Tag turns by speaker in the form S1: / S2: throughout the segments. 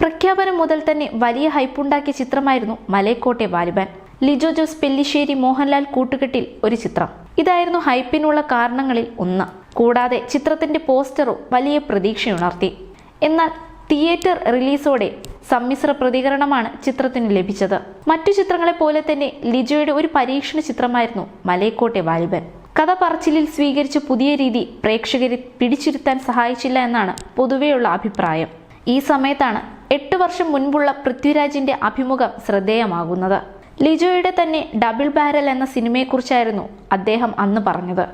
S1: പ്രഖ്യാപനം മുതൽ തന്നെ വലിയ ഹൈപ്പുണ്ടാക്കിയ ചിത്രമായിരുന്നു മലയക്കോട്ടെ വാലിബാൻ. ലിജോ ജോസ് പെല്ലിശ്ശേരി മോഹൻലാൽ കൂട്ടുകെട്ടിൽ ഒരു ചിത്രം. ഇതായിരുന്നു ഹൈപ്പിനുള്ള കാരണങ്ങളിൽ ഒന്ന്. കൂടാതെ ചിത്രത്തിന്റെ പോസ്റ്ററും വലിയ പ്രതീക്ഷയുണർത്തി. എന്നാൽ തിയേറ്റർ റിലീസോടെ സമ്മിശ്ര പ്രതികരണമാണ് ചിത്രത്തിന് ലഭിച്ചത്. മറ്റു ചിത്രങ്ങളെ പോലെ തന്നെ ലിജോയുടെ ഒരു പരീക്ഷണ ചിത്രമായിരുന്നു മലയക്കോട്ടെ വാലിബൻ. കഥ പറച്ചിലിൽ സ്വീകരിച്ച പുതിയ രീതി പ്രേക്ഷകരെ പിടിച്ചിരുത്താൻ സഹായിച്ചില്ല എന്നാണ് പൊതുവെയുള്ള അഭിപ്രായം. ഈ സമയത്താണ് എട്ട് വർഷം മുൻപുള്ള പൃഥ്വിരാജിന്റെ അഭിമുഖം ശ്രദ്ധേയമാകുന്നത്. ലിജോയുടെ തന്നെ ഡബിൾ ബാരൽ എന്ന സിനിമയെക്കുറിച്ചായിരുന്നു അദ്ദേഹം അന്ന് പറഞ്ഞത്.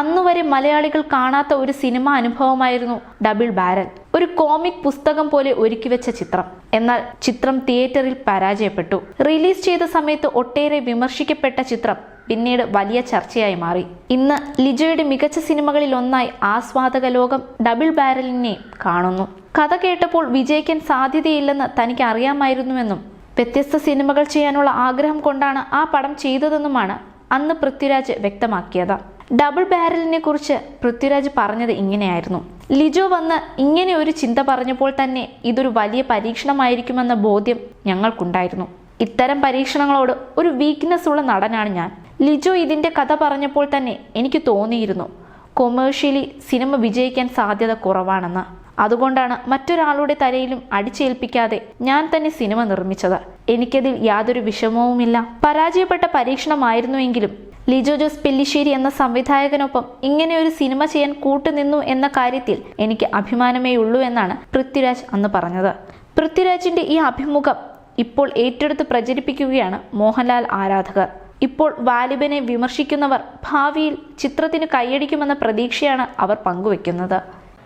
S1: അന്നുവരെ മലയാളികൾ കാണാത്ത ഒരു സിനിമ അനുഭവമായിരുന്നു ഡബിൾ ബാരൽ. ഒരു കോമിക് പുസ്തകം പോലെ ഒരുക്കി വെച്ച ചിത്രം. എന്നാൽ ചിത്രം തിയേറ്ററിൽ പരാജയപ്പെട്ടു. റിലീസ് ചെയ്ത സമയത്ത് ഒട്ടേറെ വിമർശിക്കപ്പെട്ട ചിത്രം പിന്നീട് വലിയ ചർച്ചയായി മാറി. ഇന്ന് ലിജോയുടെ മികച്ച സിനിമകളിൽ ഒന്നായി ആസ്വാദക ലോകം ഡബിൾ ബാരലിനെ കാണുന്നു. കഥ കേട്ടപ്പോൾ വിജയിക്കാൻ സാധ്യതയില്ലെന്ന് തനിക്ക് അറിയാമായിരുന്നുവെന്നും വ്യത്യസ്ത സിനിമകൾ ചെയ്യാനുള്ള ആഗ്രഹം കൊണ്ടാണ് ആ പടം ചെയ്തതെന്നുമാണ് അന്ന് പൃഥ്വിരാജ് വ്യക്തമാക്കിയത്. ഡബിൾ ബാരലിനെ കുറിച്ച് പൃഥ്വിരാജ് പറഞ്ഞത് ഇങ്ങനെയായിരുന്നു. ലിജോ വന്ന് ഇങ്ങനെ ഒരു ചിന്ത പറഞ്ഞപ്പോൾ തന്നെ ഇതൊരു വലിയ പരീക്ഷണമായിരിക്കുമെന്ന ബോധ്യം ഞങ്ങൾക്കുണ്ടായിരുന്നു. ഇത്തരം പരീക്ഷണങ്ങളോട് ഒരു വീക്ക്നെസ് ഉള്ള നടനാണ് ഞാൻ. ലിജോ ഇതിന്റെ കഥ പറഞ്ഞപ്പോൾ തന്നെ എനിക്ക് തോന്നിയിരുന്നു. കൊമേഴ്ഷ്യലി സിനിമ വിജയിക്കാൻ സാധ്യത കുറവാണെന്ന്. അതുകൊണ്ടാണ് മറ്റൊരാളുടെ തലയിലും അടിച്ചേൽപ്പിക്കാതെ ഞാൻ തന്നെ സിനിമ നിർമ്മിച്ചത്. എനിക്കതിൽ യാതൊരു വിഷമവുമില്ല. പരാജയപ്പെട്ട പരീക്ഷണമായിരുന്നുവെങ്കിലും ലിജോ ജോസ് പെല്ലിശ്ശേരി എന്ന സംവിധായകനൊപ്പം ഇങ്ങനെ ഒരു സിനിമ ചെയ്യാൻ കൂട്ടുനിന്നു എന്ന കാര്യത്തിൽ എനിക്ക് അഭിമാനമേ ഉള്ളൂ എന്നാണ് പൃഥ്വിരാജ് അന്ന് പറഞ്ഞത്. പൃഥ്വിരാജിന്റെ ഈ അഭിമുഖം ഇപ്പോൾ ഏറ്റെടുത്ത് പ്രചരിപ്പിക്കുകയാണ് മോഹൻലാൽ ആരാധകർ. ഇപ്പോൾ വാലിബനെ വിമർശിക്കുന്നവർ ഭാവിയിൽ ചിത്രത്തിന് കൈയടിക്കുമെന്ന പ്രതീക്ഷയാണ് അവർ പങ്കുവെക്കുന്നത്.